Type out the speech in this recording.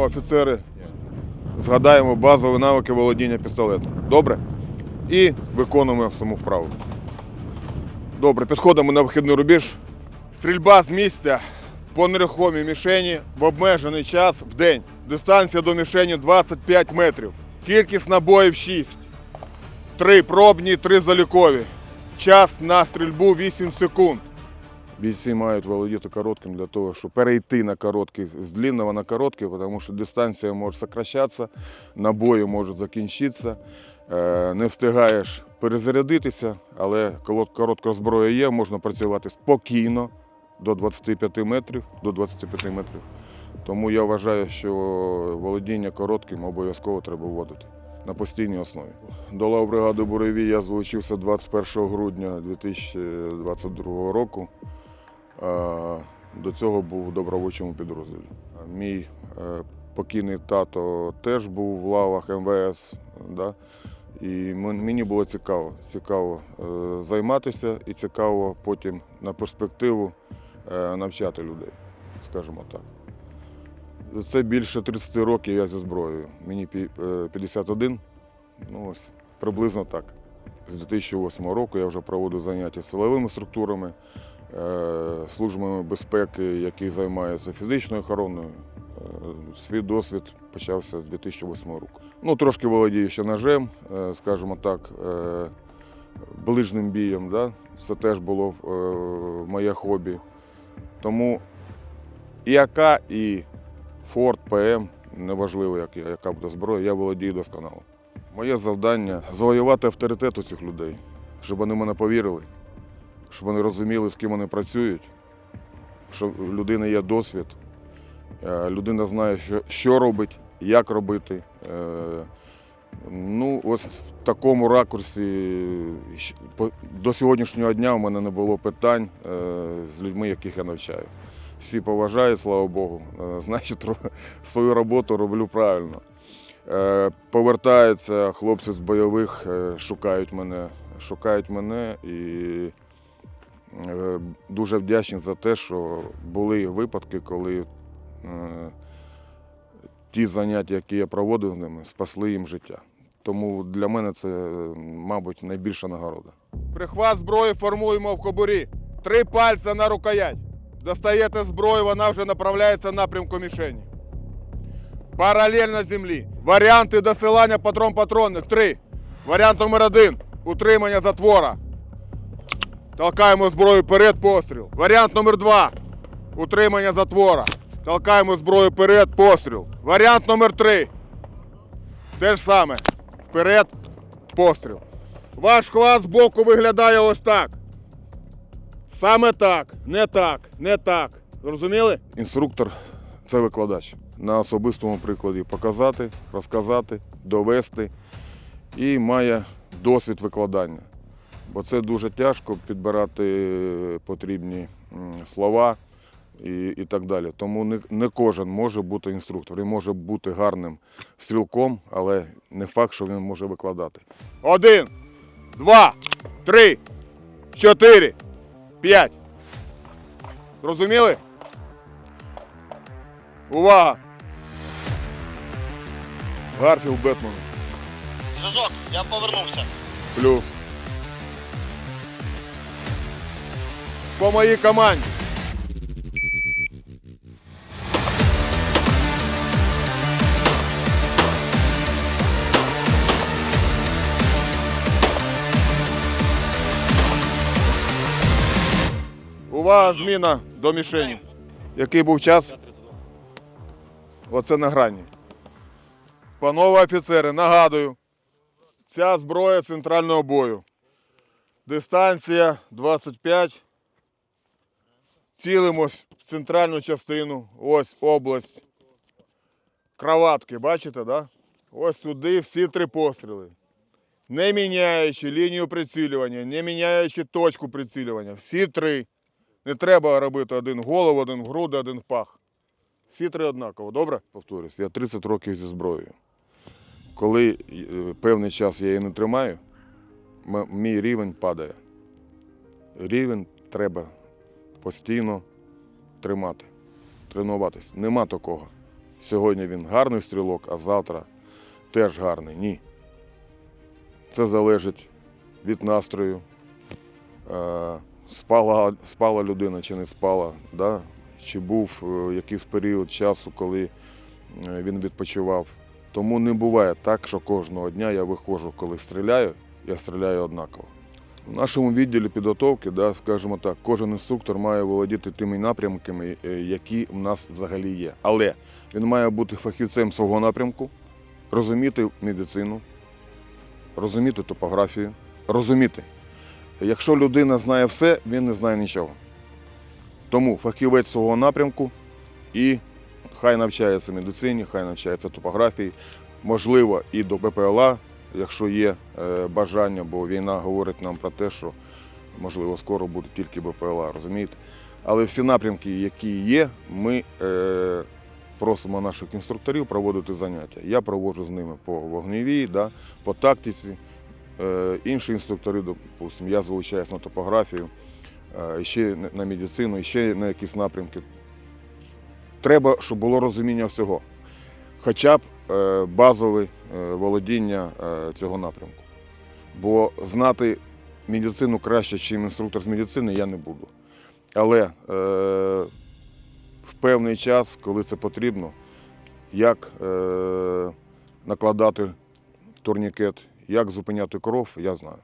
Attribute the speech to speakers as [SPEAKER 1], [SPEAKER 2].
[SPEAKER 1] офіцери, згадаємо базові навики володіння пістолетом. Добре? І виконуємо саму вправу. Добре, підходимо на вихідний рубіж. Стрільба з місця по нерухомій мішені в обмежений час в день. Дистанція до мішені 25 метрів. Кількість набоїв 6. Три пробні, три залікові. Час на стрільбу 8 секунд. Бійці мають володіти коротким для того, щоб перейти на короткий з длинного на короткий, тому що дистанція може сокращатися, набої можуть закінчитися, е, не встигаєш перезарядитися, але коротка зброя є, можна працювати спокійно до 25 метрів. До 25 метрів. Тому я вважаю, що володіння коротким обов'язково треба вводити на постійній основі. До лав бригади Буревій я залучився 21 грудня 2022 року. Е, До цього був у добровольчому підрозділі. Мій е, покійний тато теж був в лавах МВС. Да? І мені було цікаво, цікаво е, займатися і цікаво потім на перспективу навчати людей, скажімо так. Це більше 30 років я зі зброєю. Мені е, 51, ну ось приблизно так. З 2008 року я вже проводжу заняття силовими структурами, службами безпеки, які займаються фізичною охороною. Е, Свій досвід почався з 2008 року. Ну, трошки володію ще ножем, е, скажімо так, е, ближним бієм. Да? Це теж було е, моє хобі. Тому і АК, і Форд, ПМ, неважливо, яка буде зброя, я володію досконало. Моє завдання завоювати авторитет у цих людей, щоб вони мене повірили, щоб вони розуміли, з ким вони працюють, що в людини є досвід, е, людина знає, що, робить, як робити. Е, Ну, ось в такому ракурсі до сьогоднішнього дня у мене не було питань е, з людьми, яких я навчаю. Всі поважають, слава Богу. Значить, свою роботу роблю правильно. Повертаються хлопці з бойових, шукають мене, шукають мене і дуже вдячні за те, що були випадки, коли е, ті заняття, які я проводив з ними, спасли їм життя. Тому для мене це, е, мабуть, найбільша нагорода. Прихват зброї формуємо в кобурі. Три пальця на рукоять. Достаєте зброю, вона вже направляється напрямку мішені. Паралельно землі. Варіанти досилання патрон патронних. Три. Варіант номер один. Утримання затвора. Толкаємо зброю вперед, постріл. Варіант номер два. Утримання затвора. Толкаємо зброю вперед, постріл. Варіант номер три. Те ж саме. Вперед, постріл. Ваш хват збоку виглядає ось так. Саме так, не так, не так. Зрозуміли? Інструктор це викладач. На особистому прикладі показати, розказати, довести і має досвід викладання. Бо це дуже тяжко підбирати потрібні слова і, і так далі. Тому не, не кожен може бути інструктором. Він може бути гарним стрілком, але не факт, що він може викладати. Один, два, три, чотири, п'ять. Зрозуміли? Увага! Гарфіл Бетмен.
[SPEAKER 2] Зв'язок, я повернувся.
[SPEAKER 1] Плюс. По моїй команді. Увага, зміна до мішені. Який був час? Оце на грані. Панове офіцери, нагадую, Ця зброя центрального бою. Дистанція 25. Цілимось в центральну частину. Ось область. Кроватки, бачите, да? Ось сюди всі три постріли. Не міняючи лінію прицілювання, не міняючи точку прицілювання. Всі три. Не треба робити один голову, один груди, один пах. Всі три однаково, добре? Повторюсь, я 30 років зі зброєю. Коли е, певний час я її не тримаю, мій рівень падає. Рівень треба постійно тримати, тренуватись. Нема такого. сьогодні він гарний стрілок, а завтра теж гарний. Ні. Це залежить від настрою. Е, Спала, спала людина чи не спала, да? чи був е, якийсь період часу, коли е, він відпочивав. Тому не буває так, що кожного дня я виходжу, коли стріляю, я стріляю однаково. В нашому відділі підготовки, да, скажімо так, кожен інструктор має володіти тими напрямками, е, які в нас взагалі є. Але він має бути фахівцем свого напрямку, розуміти медицину, розуміти топографію, розуміти. Якщо людина знає все, він не знає нічого. Тому фахівець свого напрямку і хай навчається медицині, хай навчається топографії, можливо, і до БПЛА, якщо є е, бажання, бо війна говорить нам про те, що можливо скоро буде тільки БПЛА, розумієте? Але всі напрямки, які є, ми е, просимо наших інструкторів проводити заняття. Я проводжу з ними по вогневій, по тактиці. Е, інші інструктори, допустимо, я залучаюсь на топографію, ще на- медицину, ще на якісь напрямки. Треба, щоб було розуміння всього. Хоча б базове е, володіння е, цього напрямку. Бо знати медицину краще, ніж інструктор з медицини, я не буду. Але е, в певний час, коли це потрібно, як е, накладати турнікет, як зупиняти кров, я знаю.